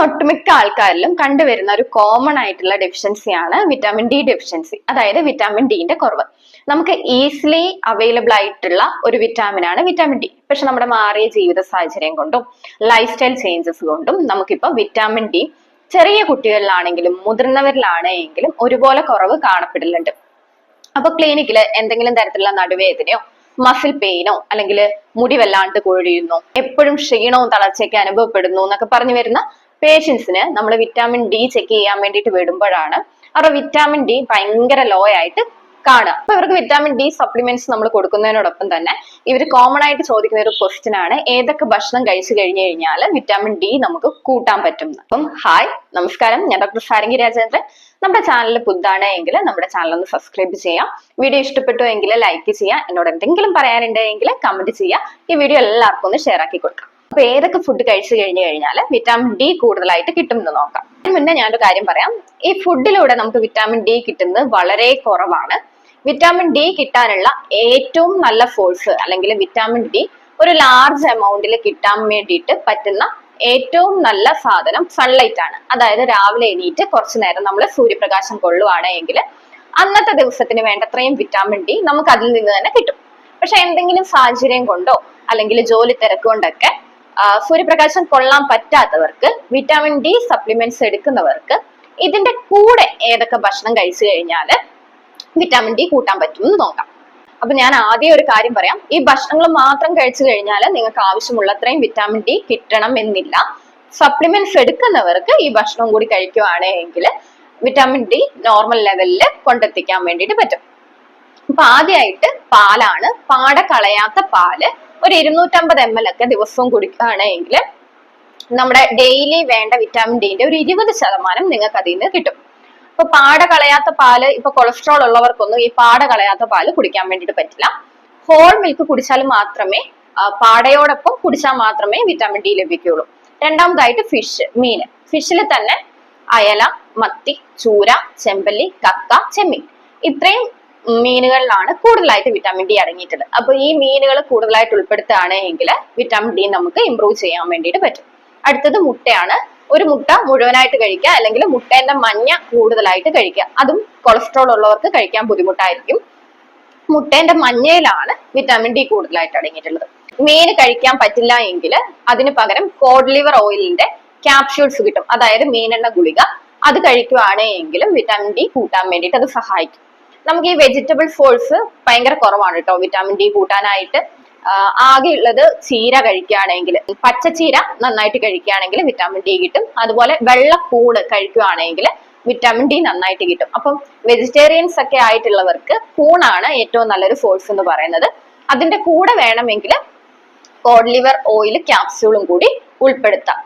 ഒട്ടുമിക്ക ആൾക്കാരിലും കണ്ടുവരുന്ന ഒരു കോമൺ ആയിട്ടുള്ള ഡെഫിഷ്യൻസിയാണ് വിറ്റാമിൻ ഡി ഡെഫിഷ്യൻസി അതായത് വിറ്റാമിൻ ഡിന്റെ കുറവ്. നമുക്ക് ഈസിലി അവൈലബിൾ ആയിട്ടുള്ള ഒരു വിറ്റാമിൻ ആണ് വിറ്റാമിൻ ഡി പക്ഷെ നമ്മുടെ മാറിയ ജീവിത സാഹചര്യം കൊണ്ടും ലൈഫ് സ്റ്റൈൽ ചേഞ്ചസ് കൊണ്ടും നമുക്കിപ്പോൾ വിറ്റാമിൻ ഡി ചെറിയ കുട്ടികളിലാണെങ്കിലും മുതിർന്നവരിലാണെങ്കിലും ഒരുപോലെ കുറവ് കാണപ്പെടലുണ്ട് അപ്പൊ ക്ലിനിക്കിൽ എന്തെങ്കിലും തരത്തിലുള്ള നടുവേദനയോ മസിൽ പെയിനോ അല്ലെങ്കിൽ മുടി വല്ലാണ്ട് കൊഴിയുന്നു എപ്പോഴും ക്ഷീണവും തളർച്ചയൊക്കെ അനുഭവപ്പെടുന്നു എന്നൊക്കെ പറഞ്ഞു വരുന്ന പേഷ്യൻസിന് നമ്മൾ വിറ്റാമിൻ ഡി ചെക്ക് ചെയ്യാൻ വേണ്ടിയിട്ട് വിടുമ്പോഴാണ് അവരുടെ വിറ്റാമിൻ ഡി ഭയങ്കര ലോ ആയിട്ട് കാണുക. അപ്പൊ ഇവർക്ക് വിറ്റാമിൻ ഡി സപ്ലിമെന്റ്സ് നമ്മൾ കൊടുക്കുന്നതിനോടൊപ്പം തന്നെ ഇവർ കോമൺ ആയിട്ട് ചോദിക്കുന്ന ഒരു ക്വസ്റ്റ്യൻ ആണ് ഏതൊക്കെ ഭക്ഷണം കഴിച്ചു കഴിഞ്ഞു കഴിഞ്ഞാൽ വിറ്റാമിൻ ഡി നമുക്ക് കൂട്ടാൻ പറ്റും. അപ്പം ഹായ് നമസ്കാരം. ഞാൻ ഡോക്ടർ സാരംഗി രാജേന്ദ്രൻ. നമ്മുടെ ചാനൽ പുതുതാണ് എങ്കിൽ നമ്മുടെ ചാനൽ ഒന്ന് സബ്സ്ക്രൈബ് ചെയ്യാം. വീഡിയോ ഇഷ്ടപ്പെട്ടു എങ്കിൽ ലൈക്ക് ചെയ്യാം എന്നോട് എന്തെങ്കിലും പറയാനുണ്ടെങ്കിൽ കമന്റ് ചെയ്യാം ഈ വീഡിയോ എല്ലാവർക്കും ഒന്ന് ഷെയർ ആക്കി കൊടുക്കാം. അപ്പൊ ഏതൊക്കെ ഫുഡ് കഴിച്ചു കഴിഞ്ഞു കഴിഞ്ഞാൽ വിറ്റാമിൻ ഡി കൂടുതലായിട്ട് കിട്ടും എന്ന് നോക്കാം മുന്നേ ഞാനൊരു കാര്യം പറയാം. ഈ ഫുഡിലൂടെ നമുക്ക് വിറ്റാമിൻ ഡി കിട്ടുന്നത് വളരെ കുറവാണ്. വിറ്റാമിൻ ഡി കിട്ടാനുള്ള ഏറ്റവും നല്ല ഫോഴ്സ് അല്ലെങ്കിൽ വിറ്റാമിൻ ഡി ഒരു ലാർജ് എമൗണ്ടിൽ കിട്ടാൻ വേണ്ടിയിട്ട് പറ്റുന്ന ഏറ്റവും നല്ല സാധനം സൺലൈറ്റ് ആണ്. അതായത് രാവിലെ എണീറ്റ് കുറച്ചു നേരം നമ്മൾ സൂര്യപ്രകാശം കൊള്ളുവാണ് എങ്കിൽ അന്നത്തെ ദിവസത്തിന് വേണ്ടത്രയും വിറ്റാമിൻ ഡി നമുക്ക് അതിൽ നിന്ന് തന്നെ കിട്ടും. പക്ഷെ എന്തെങ്കിലും സാഹചര്യം കൊണ്ടോ അല്ലെങ്കിൽ ജോലി തിരക്ക് കൊണ്ടൊക്കെ ആ, സൂര്യപ്രകാശം കൊള്ളാൻ പറ്റാത്തവർക്ക് വിറ്റാമിൻ ഡി സപ്ലിമെന്റ്സ് എടുക്കുന്നവർക്ക് ഇതിന്റെ കൂടെ ഏതൊക്കെ ഭക്ഷണം കഴിച്ചു കഴിഞ്ഞാൽ വിറ്റാമിൻ ഡി കൂട്ടാൻ പറ്റുമെന്ന് നോക്കാം. അപ്പൊ ഞാൻ ആദ്യം ഒരു കാര്യം പറയാം. ഈ ഭക്ഷണങ്ങൾ മാത്രം കഴിച്ചു കഴിഞ്ഞാൽ നിങ്ങൾക്ക് ആവശ്യമുള്ളത്രയും വിറ്റാമിൻ ഡി കിട്ടണം എന്നില്ല. സപ്ലിമെന്റ്സ് എടുക്കുന്നവർക്ക് ഈ ഭക്ഷണം കൂടി കഴിക്കുവാണെങ്കിൽ വിറ്റാമിൻ ഡി നോർമൽ ലെവലിൽ കൊണ്ടെത്തിക്കാൻ വേണ്ടിയിട്ട് പറ്റും. അപ്പൊ ആദ്യമായിട്ട് പാലാണ് പാട കളയാത്ത പാൽ ഒരു ഇരുന്നൂറ്റമ്പത് എം എൽ ഒക്കെ ദിവസവും കുടിക്കുകയാണെങ്കിൽ നമ്മുടെ ഡെയിലി വേണ്ട വിറ്റാമിൻ ഡിന്റെ ഒരു ഇരുപത് ശതമാനം നിങ്ങൾക്ക് അതിൽ നിന്ന് കിട്ടും. ഇപ്പൊ പാട കളയാത്ത പാൽ ഇപ്പൊ കൊളസ്ട്രോൾ ഉള്ളവർക്കൊന്നും ഈ പാട കളയാത്ത പാൽ കുടിക്കാൻ വേണ്ടിയിട്ട് പറ്റില്ല. ഹോൾ മിൽക്ക് കുടിച്ചാൽ മാത്രമേ പാടയോടൊപ്പം കുടിച്ചാൽ മാത്രമേ വിറ്റാമിൻ ഡി ലഭിക്കുകയുള്ളൂ. രണ്ടാമതായിട്ട് ഫിഷ് മീൻ. ഫിഷിൽ തന്നെ അയല മത്തി ചൂര ചെമ്പല്ലി കക്ക ചെമ്മീൻ. ഇത്രയും മീനുകളിലാണ് കൂടുതലായിട്ട് വിറ്റാമിൻ ഡി അടങ്ങിയിട്ടുള്ളത്. അപ്പൊ ഈ മീനുകൾ കൂടുതലായിട്ട് ഉൾപ്പെടുത്തുകയാണെങ്കിൽ വിറ്റാമിൻ ഡി നമുക്ക് ഇമ്പ്രൂവ് ചെയ്യാൻ വേണ്ടിയിട്ട് പറ്റും. അടുത്തത് മുട്ടയാണ്. ഒരു മുട്ട മുഴുവനായിട്ട് കഴിക്കുക അല്ലെങ്കിൽ മുട്ടേന്റെ മഞ്ഞ കൂടുതലായിട്ട് കഴിക്കുക. അതും കൊളസ്ട്രോൾ ഉള്ളവർക്ക് കഴിക്കാൻ ബുദ്ധിമുട്ടായിരിക്കും. മുട്ടേന്റെ മഞ്ഞയിലാണ് വിറ്റാമിൻ ഡി കൂടുതലായിട്ട് അടങ്ങിയിട്ടുള്ളത്. മീൻ കഴിക്കാൻ പറ്റില്ല എങ്കിൽ അതിന് പകരം കോഡ് ലിവർ ഓയിലിന്റെ ക്യാപ്സ്യൂൾസ് കിട്ടും. അതായത് മീനെണ്ണ ഗുളിക. അത് കഴിക്കുവാണെങ്കിലും വിറ്റാമിൻ ഡി കൂട്ടാൻ വേണ്ടിയിട്ട് അത് സഹായിക്കും. നമുക്ക് ഈ വെജിറ്റബിൾ ഫോൾസ് ഭയങ്കര കുറവാണ് കേട്ടോ. വിറ്റാമിൻ ഡി കൂട്ടാനായിട്ട്. ആകെ ഉള്ളത് ചീര കഴിക്കുകയാണെങ്കിൽ പച്ചച്ചീര നന്നായിട്ട് കഴിക്കുകയാണെങ്കിൽ വിറ്റാമിൻ ഡി കിട്ടും. അതുപോലെ വെള്ളക്കൂട് കഴിക്കുകയാണെങ്കിൽ വിറ്റാമിൻ ഡി നന്നായിട്ട് കിട്ടും. അപ്പം വെജിറ്റേറിയൻസ് ഒക്കെ ആയിട്ടുള്ളവർക്ക് കൂണാണ് ഏറ്റവും നല്ലൊരു ഫോഴ്സ് എന്ന് പറയുന്നത്. അതിന്റെ കൂടെ വേണമെങ്കിൽ കോഡ് ലിവർ ഓയിൽ ക്യാപ്സ്യൂളും കൂടി ഉൾപ്പെടുത്താം.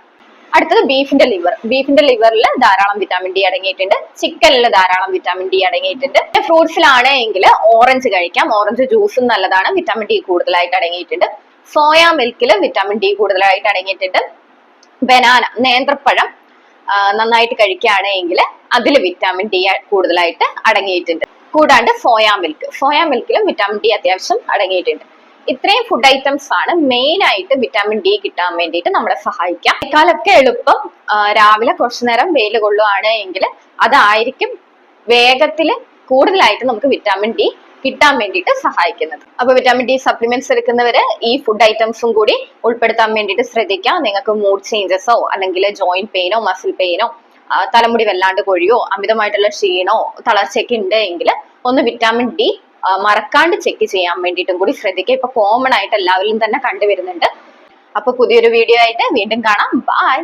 അടുത്തത് ബീഫിന്റെ ലിവർ. ബീഫിന്റെ ലിവറിൽ ധാരാളം വിറ്റാമിൻ ഡി അടങ്ങിയിട്ടുണ്ട്. ചിക്കനിൽ ധാരാളം വിറ്റാമിൻ ഡി അടങ്ങിയിട്ടുണ്ട്. ഫ്രൂട്ട്സിലാണ് എങ്കിൽ ഓറഞ്ച് കഴിക്കാം. ഓറഞ്ച് ജ്യൂസും നല്ലതാണ്. വിറ്റാമിൻ ഡി കൂടുതലായിട്ട് അടങ്ങിയിട്ടുണ്ട്. സോയ മിൽക്കിൽ വിറ്റാമിൻ ഡി കൂടുതലായിട്ട് അടങ്ങിയിട്ടുണ്ട്. ബനാന നേന്ത്രപ്പഴം നന്നായിട്ട് കഴിക്കുകയാണെങ്കിൽ അതിൽ വിറ്റാമിൻ ഡി കൂടുതലായിട്ട് അടങ്ങിയിട്ടുണ്ട്. കൂടാണ്ട് സോയ മിൽക്ക്. സോയ മിൽക്കിലും വിറ്റാമിൻ ഡി അത്യാവശ്യം അടങ്ങിയിട്ടുണ്ട്. ഇത്രയും ഫുഡ് ഐറ്റംസ് ആണ് മെയിൻ ആയിട്ട് വിറ്റാമിൻ ഡി കിട്ടാൻ വേണ്ടിയിട്ട് നമ്മളെ സഹായിക്കാം. കാലൊക്കെ എളുപ്പം രാവിലെ കുറച്ചു നേരം വെയിൽ കൊള്ളുകയാണ് എങ്കിൽ അതായിരിക്കും വേഗത്തിൽ കൂടുതലായിട്ട് നമുക്ക് വിറ്റാമിൻ ഡി കിട്ടാൻ വേണ്ടിയിട്ട് സഹായിക്കുന്നത്. അപ്പൊ വിറ്റാമിൻ ഡി സപ്ലിമെന്റ്സ് എടുക്കുന്നവര് ഈ ഫുഡ് ഐറ്റംസും കൂടി ഉൾപ്പെടുത്താൻ വേണ്ടിയിട്ട് ശ്രദ്ധിക്കാം. നിങ്ങൾക്ക് മൂഡ് ചേഞ്ചസോ അല്ലെങ്കിൽ ജോയിന്റ് പെയിനോ മസിൽ പെയിനോ തലമുടി വല്ലാണ്ട് കൊഴിയോ അമിതമായിട്ടുള്ള ക്ഷീണോ തളർച്ചയൊക്കെ ഉണ്ട് എങ്കിൽ ഒന്ന് വിറ്റാമിൻ ഡി മറക്കാണ്ട് ചെക്ക് ചെയ്യാൻ വേണ്ടിയിട്ടും കൂടി ശ്രദ്ധിക്കുക. ഇപ്പൊ കോമൺ ആയിട്ട് എല്ലാവരും തന്നെ കണ്ടുവരുന്നുണ്ട്. അപ്പൊ പുതിയൊരു വീഡിയോ ആയിട്ട് വീണ്ടും കാണാം. ബൈ